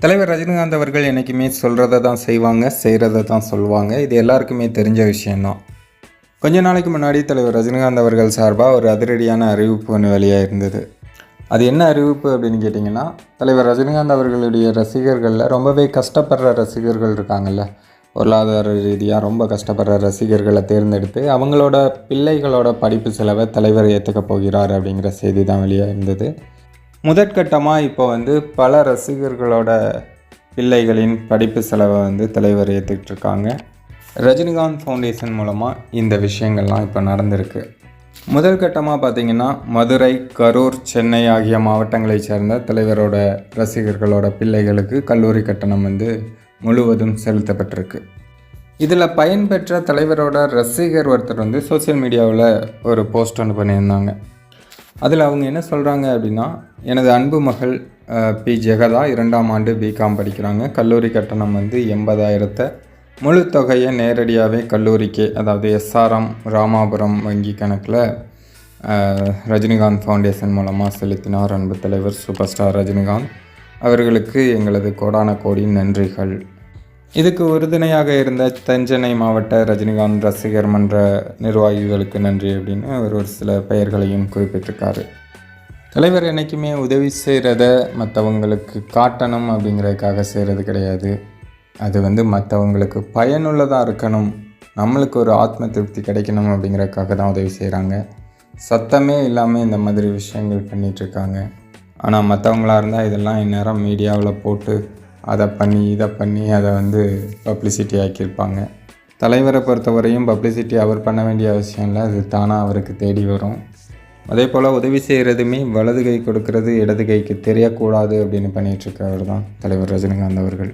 தலைவர் ரஜினிகாந்த் அவர்கள் என்றைக்குமே சொல்கிறத தான் செய்வாங்க செய்கிறத தான் சொல்லுவாங்க இது எல்லாருக்குமே தெரிஞ்ச விஷயந்தான் கொஞ்ச நாளைக்கு முன்னாடி தலைவர் ரஜினிகாந்த் அவர்கள் சார்பாக ஒரு அதிரடியான அறிவிப்பு ஒன்று வெளியாக இருந்தது. அது என்ன அறிவிப்பு அப்படின்னு கேட்டிங்கன்னா தலைவர் ரஜினிகாந்த் அவர்களுடைய ரசிகர்களில் ரொம்பவே கஷ்டப்படுற ரசிகர்கள் இருக்காங்கல்ல. பொருளாதார ரீதியாக ரொம்ப கஷ்டப்படுற ரசிகர்களை தேர்ந்தெடுத்து அவங்களோட பிள்ளைகளோட படிப்பு செலவை தலைவர் ஏற்றுக்க போகிறார் அப்படிங்கிற செய்தி தான் வெளியாக இருந்தது. முதற்கட்டமாக இப்போ வந்து பல ரசிகர்களோட பிள்ளைகளின் படிப்பு செலவை வந்து தலைவர் ஏற்றுக்கிட்டு இருக்காங்க ரஜினிகாந்த் ஃபவுண்டேஷன் மூலமாக இந்த விஷயங்கள்லாம் இப்போ நடந்திருக்கு. முதல் கட்டமாக பார்த்தீங்கன்னா மதுரை கரூர் சென்னை ஆகிய மாவட்டங்களைச் சேர்ந்த தலைவரோட ரசிகர்களோட பிள்ளைகளுக்கு கல்லூரி கட்டணம் வந்து முழுவதும் செலுத்தப்பட்டிருக்கு. இதில் பயன்பெற்ற தலைவரோட ரசிகர் ஒருத்தர் வந்து சோஷியல் மீடியாவில் ஒரு போஸ்ட் ஒன்று பண்ணியிருந்தாங்க. அதில் அவங்க என்ன சொல்கிறாங்க அப்படின்னா எனது அன்பு மகள் பி. ஜெகதா இரண்டாம் ஆண்டு பிகாம் படிக்கிறாங்க. கல்லூரி கட்டணம் வந்து எண்பதாயிரத்தை முழு தொகையை நேரடியாகவே கல்லூரிக்கே அதாவது எஸ்ஆர்எம் ராமாபுரம் வங்கி கணக்கில் ரஜினிகாந்த் ஃபவுண்டேஷன் மூலமாக செலுத்தினார். அன்பு தலைவர் சூப்பர் ஸ்டார் ரஜினிகாந்த். அவர்களுக்கு எங்களது கோடான கோடி நன்றிகள். இதுக்கு உறுதுணையாக இருந்த தஞ்சனை மாவட்ட ரஜினிகாந்த் ரசிகர் மன்ற நிர்வாகிகளுக்கு நன்றி அப்படின்னு அவர் ஒரு சில பெயர்களையும் குறிப்பிட்டிருக்காரு. தலைவர் என்றைக்குமே உதவி செய்கிறத மற்றவங்களுக்கு காட்டணும் அப்படிங்கிறதுக்காக செய்கிறது கிடையாது. அது வந்து மற்றவங்களுக்கு பயனுள்ளதாக இருக்கணும். நம்மளுக்கு ஒரு ஆத்ம திருப்தி கிடைக்கணும் அப்படிங்கிறதுக்காக தான் உதவி செய்கிறாங்க சத்தமே இல்லாமல் இந்த மாதிரி விஷயங்கள் பண்ணிகிட்ருக்காங்க ஆனால் மற்றவங்களாக இருந்தால் இதெல்லாம் இந்நேரம் மீடியாவில் போட்டு அதை பண்ணி இதை பண்ணி அதை வந்து பப்ளிசிட்டி ஆக்கியிருப்பாங்க. தலைவரை பொறுத்தவரையும் பப்ளிசிட்டி அவர் பண்ண வேண்டிய அவசியம் இல்லை. அது தானாக அவருக்கு தேடி வரும். அதே போல் உதவி செய்கிறதுமே வலது கை கொடுக்கறது இடது கைக்கு தெரியக்கூடாது அப்படின்னு பண்ணிகிட்ருக்கவர் தான் தலைவர் ரஜினிகாந்த் அவர்கள்.